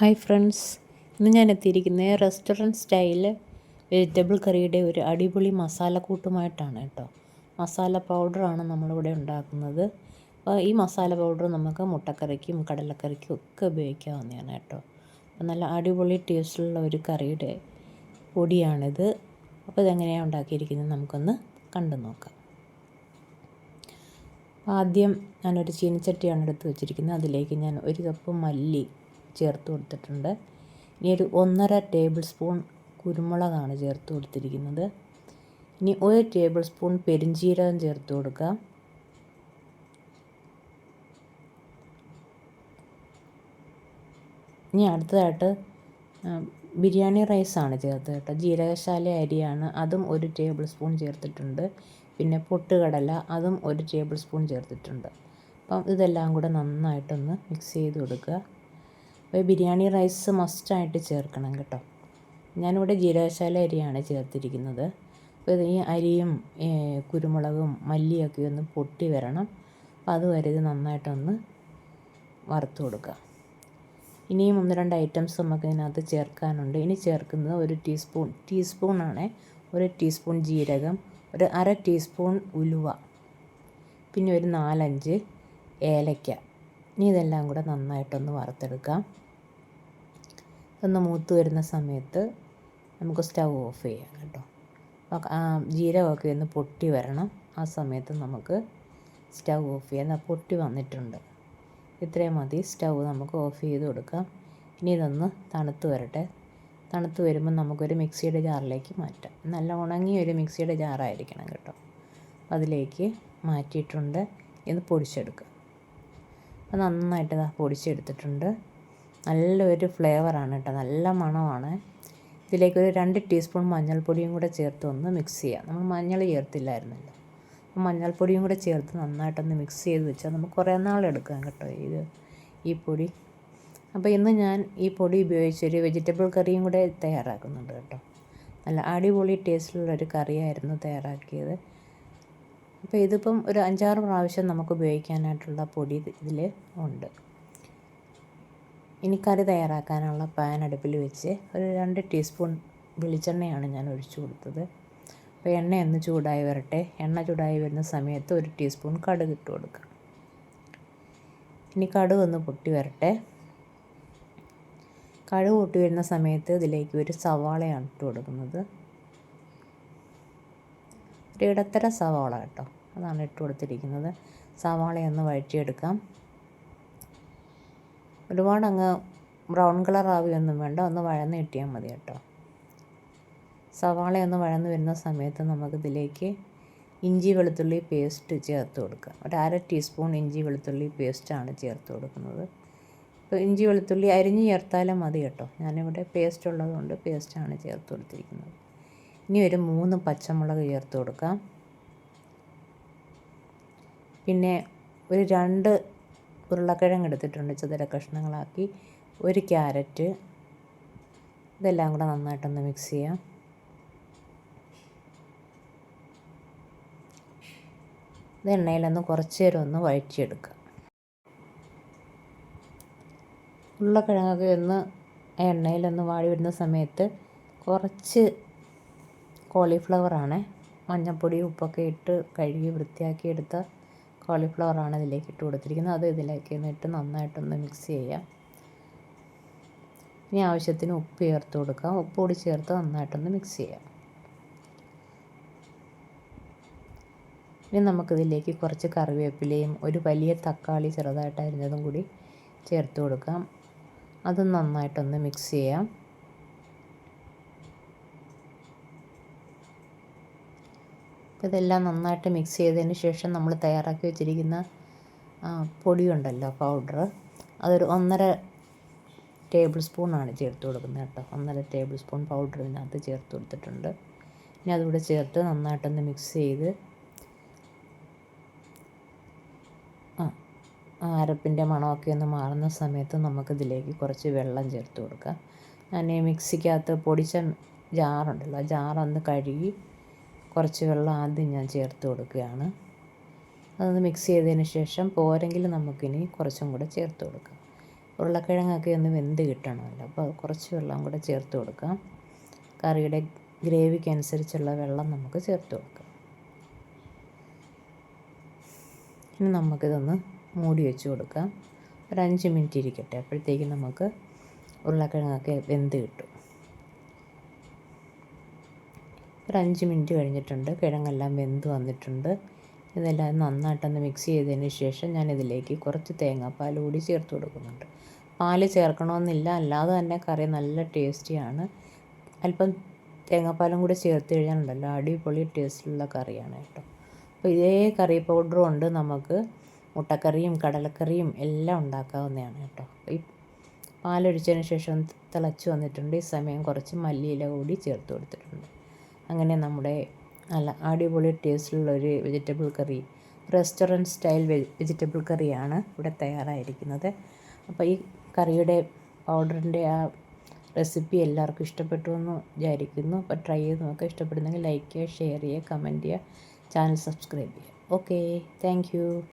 Hi friends ഇന്ന് ഞാൻ എത്തിയിരിക്കുന്നത് റെസ്റ്റോറന്റ് സ്റ്റൈൽ വെജിറ്റബിൾ കറിയുടെ ഒരു അടിപൊളി മസാല കൂട്ടുമായിട്ടാണ് കേട്ടോ. മസാല പൗഡറാണ് നമ്മളിവിടെ ഉണ്ടാക്കുന്നത്. അപ്പോൾ ഈ മസാല പൗഡർ നമുക്ക് മുട്ടക്കറിക്കും കടലക്കറിക്കും ഒക്കെ ഉപയോഗിക്കാവുന്നതാണ് കേട്ടോ. അപ്പോൾ നല്ല അടിപൊളി ടേസ്റ്റുള്ള ഒരു കറിയുടെ പൊടിയാണിത്. അപ്പോൾ ഇതെങ്ങനെയാണ് ഉണ്ടാക്കിയിരിക്കുന്നത് നമുക്കൊന്ന് കണ്ടു നോക്കാം. ആദ്യം ഞാനൊരു ചീനച്ചട്ടിയാണ് എടുത്ത് വെച്ചിരിക്കുന്നത്. അതിലേക്ക് ഞാൻ ഒരു കപ്പ് മല്ലി ചേർത്ത് കൊടുത്തിട്ടുണ്ട്. ഇനി ഒരു ഒന്നര ടേബിൾ സ്പൂൺ കുരുമുളകാണ് ചേർത്ത് കൊടുത്തിരിക്കുന്നത്. ഇനി ഒരു ടേബിൾ സ്പൂൺ പെരിഞ്ചീരകം ചേർത്ത് കൊടുക്കുക ഇനി അടുത്തതായിട്ട് ബിരിയാണി റൈസാണ് ചേർത്ത് കേട്ടോ. ജീരകശാല അരിയാണ് അതും ഒരു ടേബിൾ സ്പൂൺ ചേർത്തിട്ടുണ്ട്. പിന്നെ പൊട്ടുകടല അതും ഒരു ടേബിൾ സ്പൂൺ ചേർത്തിട്ടുണ്ട്. അപ്പം ഇതെല്ലാം കൂടെ നന്നായിട്ടൊന്ന് മിക്സ് ചെയ്ത് കൊടുക്കുക. അപ്പോൾ ബിരിയാണി റൈസ് മസ്റ്റായിട്ട് ചേർക്കണം കേട്ടോ. ഞാനിവിടെ ജീരകശാല അരിയാണ് ചേർത്തിരിക്കുന്നത്. അപ്പോൾ ഈ അരിയും കുരുമുളകും മല്ലിയൊക്കെ ഒന്ന് പൊട്ടി വരണം. അപ്പോൾ അതുവരെ ഇത് നന്നായിട്ടൊന്ന് വറുത്ത് കൊടുക്കുക. ഇനിയും ഒന്ന് രണ്ട് ഐറ്റംസ് നമുക്ക് ഇതിനകത്ത് ചേർക്കാനുണ്ട്. ഇനി ചേർക്കുന്നത് ഒരു ടീസ്പൂൺ ടീസ്പൂണാണ് ഒരു ടീസ്പൂൺ ജീരകം ഒരു അര ടീസ്പൂൺ ഉലുവ. പിന്നെ ഒരു നാലഞ്ച് ഏലയ്ക്ക ഇനി ഇതെല്ലാം കൂടെ നന്നായിട്ടൊന്ന് വറുത്തെടുക്കാം. ഒന്ന് മൂത്ത് വരുന്ന സമയത്ത് നമുക്ക് സ്റ്റൗ ഓഫ് ചെയ്യാം കേട്ടോ. ജീരകമൊക്കെ ഒന്ന് പൊട്ടി വരണം. ആ സമയത്ത് നമുക്ക് സ്റ്റൗ ഓഫ് ചെയ്യാം. പൊട്ടി വന്നിട്ടുണ്ട്. ഇത്രയും മതി. സ്റ്റൗ നമുക്ക് ഓഫ് ചെയ്ത് കൊടുക്കാം. ഇനി ഇതൊന്ന് തണുത്ത് വരട്ടെ. തണുത്ത് വരുമ്പോൾ നമുക്കൊരു മിക്സിയുടെ ജാറിലേക്ക് മാറ്റാം. നല്ല ഉണങ്ങിയ ഒരു മിക്സിയുടെ ജാറായിരിക്കണം കേട്ടോ. അതിലേക്ക് മാറ്റിയിട്ടുണ്ട്. ഇത് പൊടിച്ചെടുക്കുക അപ്പോൾ നന്നായിട്ട് പൊടിച്ചെടുത്തിട്ടുണ്ട്. നല്ലൊരു ഫ്ലേവറാണ് കേട്ടോ. നല്ല മണമാണ്. ഇതിലേക്ക് ഒരു രണ്ട് ടീസ്പൂൺ മഞ്ഞൾപ്പൊടിയും കൂടെ ചേർത്ത് ഒന്ന് മിക്സ് ചെയ്യാം. നമ്മൾ മഞ്ഞൾ ചേർത്തില്ലായിരുന്നല്ലോ. അപ്പോൾ മഞ്ഞൾപ്പൊടിയും കൂടെ ചേർത്ത് നന്നായിട്ടൊന്ന് മിക്സ് ചെയ്ത് വെച്ചാൽ നമുക്ക് കുറേ നാളെടുക്കാം കേട്ടോ ഇത് ഈ പൊടി. അപ്പോൾ ഇന്ന് ഞാൻ ഈ പൊടി ഉപയോഗിച്ചൊരു വെജിറ്റബിൾ കറിയും കൂടെ തയ്യാറാക്കുന്നുണ്ട് കേട്ടോ. നല്ല അടിപൊളി ടേസ്റ്റിലുള്ളൊരു കറിയായിരുന്നു തയ്യാറാക്കിയത്. അപ്പോൾ ഇതിപ്പം ഒരു അഞ്ചാറ് പ്രാവശ്യം നമുക്ക് ഉപയോഗിക്കാനായിട്ടുള്ള പൊടി ഇതിൽ ഉണ്ട്. ഇനി കറി തയ്യാറാക്കാനുള്ള പാൻ അടുപ്പിൽ വെച്ച് ഒരു രണ്ട് ടീസ്പൂൺ വെളിച്ചെണ്ണയാണ് ഞാൻ ഒഴിച്ചു കൊടുത്തത്. അപ്പോൾ എണ്ണ ഒന്ന് ചൂടായി വരട്ടെ. എണ്ണ ചൂടായി വരുന്ന സമയത്ത് ഒരു ടീസ്പൂൺ കടുക് ഇട്ട് കൊടുക്കാം. ഇനി കടുക് ഒന്ന് പൊട്ടി വരട്ടെ. കടുക് പൊട്ടി വരുന്ന സമയത്ത് ഇതിലേക്ക് ഒരു സവാളയാണ് ഇട്ട് കൊടുക്കുന്നത്. ഒരു ഇടത്തര സവാള കേട്ടോ. അതാണ് ഇട്ട് കൊടുത്തിരിക്കുന്നത്. സവാളയൊന്ന് വഴറ്റിയെടുക്കാം. ഒരുപാട് അങ്ങ് ബ്രൗൺ കളർ ആവുകയൊന്നും വേണ്ട. ഒന്ന് വഴന്ന് കിട്ടിയാൽ മതി കേട്ടോ. സവാളയൊന്ന് വഴന്ന് വരുന്ന സമയത്ത് നമുക്കിതിലേക്ക് ഇഞ്ചി വെളുത്തുള്ളി പേസ്റ്റ് ചേർത്ത് കൊടുക്കുക ഒരു അര ടീസ്പൂൺ ഇഞ്ചി വെളുത്തുള്ളി പേസ്റ്റാണ് ചേർത്ത് കൊടുക്കുന്നത്. ഇപ്പോൾ ഇഞ്ചി വെളുത്തുള്ളി അരിഞ്ഞ് ചേർത്താലും മതി കേട്ടോ. ഞാനിവിടെ പേസ്റ്റ് ഉള്ളതുകൊണ്ട് പേസ്റ്റാണ് ചേർത്ത് കൊടുത്തിരിക്കുന്നത്. ഇനി ഒരു മൂന്ന് പച്ചമുളക് ചേർത്ത് കൊടുക്കാം. പിന്നെ ഒരു രണ്ട് ഉരുളക്കിഴങ്ങ് എടുത്തിട്ടുണ്ട് ചതുര കഷ്ണങ്ങളാക്കി. ഒരു ക്യാരറ്റ്. ഇതെല്ലാം കൂടെ നന്നായിട്ടൊന്ന് മിക്സ് ചെയ്യാം. ഇത് എണ്ണയിലൊന്ന് കുറച്ച് നേരം ഒന്ന് വഴറ്റിയെടുക്കുക ഉരുളക്കിഴങ്ങൊക്കെ ഒന്ന് എണ്ണയിലൊന്ന് വാടി വരുന്ന സമയത്ത് കുറച്ച് കോളിഫ്ലവറാണ്. മഞ്ഞൾപ്പൊടി ഉപ്പൊക്കെ ഇട്ട് കഴുകി വൃത്തിയാക്കി എടുത്ത കോളിഫ്ലവറാണ് ഇതിലേക്ക് ഇട്ട് കൊടുത്തിരിക്കുന്നത്. അത് ഇതിലേക്ക് ഇട്ട് നന്നായിട്ടൊന്ന് മിക്സ് ചെയ്യാം ഇനി ആവശ്യത്തിന് ഉപ്പ് ചേർത്ത് കൊടുക്കാം ഉപ്പ് കൂടി ചേർത്ത് നന്നായിട്ടൊന്ന് മിക്സ് ചെയ്യാം ഇനി നമുക്കിതിലേക്ക് കുറച്ച് കറിവേപ്പിലയും ഒരു വലിയ തക്കാളി ചെറുതായിട്ട് അരിഞ്ഞതും കൂടി ചേർത്ത് കൊടുക്കാം. അതും നന്നായിട്ടൊന്ന് മിക്സ് ചെയ്യാം. ഇതെല്ലാം നന്നായിട്ട് മിക്സ് ചെയ്തതിന് ശേഷം നമ്മൾ തയ്യാറാക്കി വെച്ചിരിക്കുന്ന പൊടിയുണ്ടല്ലോ പൗഡർ അതൊരു ഒന്നര ടേബിൾ സ്പൂണാണ് ചേർത്ത് കൊടുക്കുന്നത് കേട്ടോ. ഒന്നര ടേബിൾ സ്പൂൺ പൗഡർ ഇതിനകത്ത് ചേർത്ത് കൊടുത്തിട്ടുണ്ട്. ഇനി അതുകൂടെ ചേർത്ത് നന്നായിട്ടൊന്ന് മിക്സ് ചെയ്ത് ആ അരപ്പിന്റെ മണമൊക്കെ ഒന്ന് മാറുന്ന സമയത്ത് നമുക്കിതിലേക്ക് കുറച്ച് വെള്ളം ചേർത്ത് കൊടുക്കാം. ഞാൻ മിക്സിക്കകത്ത് പൊടിച്ച ജാറുണ്ടല്ലോ ആ ജാറൊന്ന് കഴുകി കുറച്ച് വെള്ളം ആദ്യം ഞാൻ ചേർത്ത് കൊടുക്കുകയാണ്. അതൊന്ന് മിക്സ് ചെയ്തതിന് ശേഷം പോരെങ്കിൽ നമുക്കിനി കുറച്ചും കൂടെ ചേർത്ത് കൊടുക്കാം. ഉരുളക്കിഴങ്ങൊക്കെ ഒന്ന് വെന്ത് കിട്ടണമല്ലോ അപ്പോൾ കുറച്ച് വെള്ളം കൂടെ ചേർത്ത് കൊടുക്കാം. കറിയുടെ ഗ്രേവിക്ക് അനുസരിച്ചുള്ള വെള്ളം നമുക്ക് ചേർത്ത് കൊടുക്കാം. ഇനി നമുക്കിതൊന്ന് മൂടി വെച്ച് കൊടുക്കാം. ഒരു അഞ്ച് മിനിറ്റ് ഇരിക്കട്ടെ അപ്പോഴത്തേക്കും നമുക്ക് ഉരുളക്കിഴങ്ങൊക്കെ വെന്ത് കിട്ടും. ഒരു അഞ്ച് മിനിറ്റ് കഴിഞ്ഞിട്ടുണ്ട്. കിഴങ്ങെല്ലാം വെന്ത് വന്നിട്ടുണ്ട്. ഇതെല്ലാം നന്നായിട്ടൊന്ന് മിക്സ് ചെയ്തതിന് ശേഷം ഞാനിതിലേക്ക് കുറച്ച് തേങ്ങാപ്പാൽ കൂടി ചേർത്ത് കൊടുക്കുന്നുണ്ട്. പാൽ ചേർക്കണമെന്നില്ല. അല്ലാതെ തന്നെ കറി നല്ല ടേസ്റ്റിയാണ്. അല്പം തേങ്ങാപ്പാലും കൂടി ചേർത്ത് കഴിഞ്ഞാലുണ്ടല്ലോ. അടിപൊളി ടേസ്റ്റിലുള്ള കറിയാണ് കേട്ടോ. അപ്പോൾ ഇതേ കറി പൗഡറും ഉണ്ട് നമുക്ക്. മുട്ടക്കറിയും കടലക്കറിയും എല്ലാം ഉണ്ടാക്കാവുന്നതാണ് കേട്ടോ. ഈ പാലൊഴിച്ചതിന് ശേഷം തിളച്ച് വന്നിട്ടുണ്ട്. ഈ സമയം കുറച്ച് മല്ലിയില കൂടി ചേർത്ത് കൊടുത്തിട്ടുണ്ട്. അങ്ങനെ നമ്മുടെ നല്ല അടിപൊളി ടേസ്റ്റിലുള്ള ഒരു vegetable curry restaurant style vegetable കറിയാണ് ഇവിടെ തയ്യാറായിരിക്കുന്നത്. അപ്പോൾ ഈ കറിയുടെ പൗഡറിന്റെ ആ റെസിപ്പി എല്ലാവർക്കും ഇഷ്ടപ്പെട്ടു എന്ന് വിചാരിക്കുന്നു. അപ്പോൾ ട്രൈ ചെയ്ത് നോക്കുക. ഇഷ്ടപ്പെടുന്നെങ്കിൽ ലൈക്ക് ചെയ്യുക ഷെയർ ചെയ്യുക കമന്റ് ചെയ്യുക ചാനൽ സബ്സ്ക്രൈബ് ചെയ്യുക. Okay thank